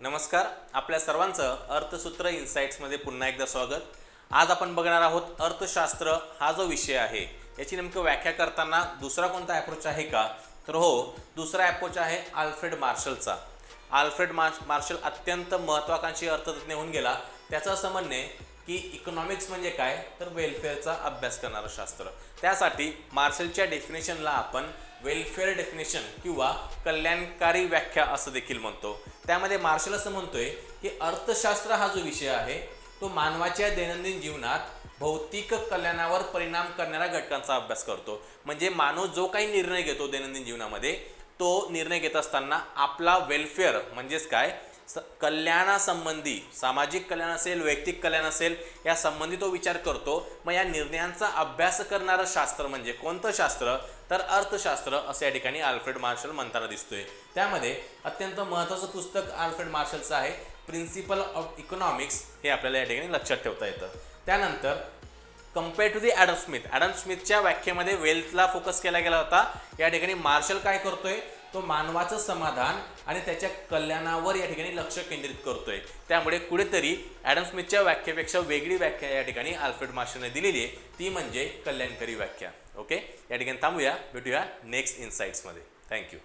नमस्कार आपल्या सर्वांचं अर्थसूत्र इन्साइट्समध्ये पुन्हा एकदा स्वागत. आज आपण बघणार आहोत अर्थशास्त्र हा जो विषय आहे याची नेमकं व्याख्या करताना दुसरा कोणता अप्रोच आहे का? तर हो दुसरा अप्रोच आहे आल्फ्रेड मार्शलचा. आल्फ्रेड मार्श मार्शल अत्यंत महत्त्वाकांक्षी अर्थतज्ञ होऊन गेला. त्याचं असं म्हणणं आहे की इकॉनॉमिक्स म्हणजे काय? तर वेलफेअरचा अभ्यास करणारं शास्त्र. त्यासाठी मार्शलच्या डेफिनेशनला आपण वेलफेअर डेफिनेशन किंवा कल्याणकारी व्याख्या असं देखील म्हणतो. त्यामध्ये मार्शल असं म्हणतोय की अर्थशास्त्र हा जो विषय आहे तो मानवाच्या दैनंदिन जीवनात भौतिक कल्याणावर परिणाम करणाऱ्या घटकांचा अभ्यास करतो. म्हणजे माणूस जो काही निर्णय घेतो दैनंदिन जीवनामध्ये तो निर्णय घेत असताना आपला वेलफेअर म्हणजेच काय? स कल्याणासंबंधी सामाजिक कल्याण असेल वैयक्तिक कल्याण असेल या संबंधी तो विचार करतो. मग या निर्णयांचा अभ्यास करणारं शास्त्र म्हणजे कोणतं शास्त्र? तर अर्थशास्त्र असं या ठिकाणी आल्फ्रेड मार्शल म्हणताना दिसतोय. त्यामध्ये अत्यंत महत्त्वाचं पुस्तक आल्फ्रेड मार्शलचं आहे प्रिन्सिपल ऑफ इकॉनॉमिक्स हे आपल्याला या ठिकाणी लक्षात ठेवता येतं. त्यानंतर compare to the Adam Smith. Adam स्मिथच्या व्याख्येमध्ये वेल्थला फोकस केला गेला होता. या ठिकाणी मार्शल काय करतोय? तो मानवाचं समाधान आणि त्याच्या कल्याणावर या ठिकाणी लक्ष केंद्रित करतोय. त्यामुळे कुठेतरी ॲडम स्मिथच्या व्याख्येपेक्षा वेगळी व्याख्या या ठिकाणी आल्फ्रेड मार्शलने दिलेली आहे. ती म्हणजे कल्याणकारी व्याख्या. ओके? या ठिकाणी थांबूया. भेटूया नेक्स्ट इन्साइट्समध्ये. थँक्यू.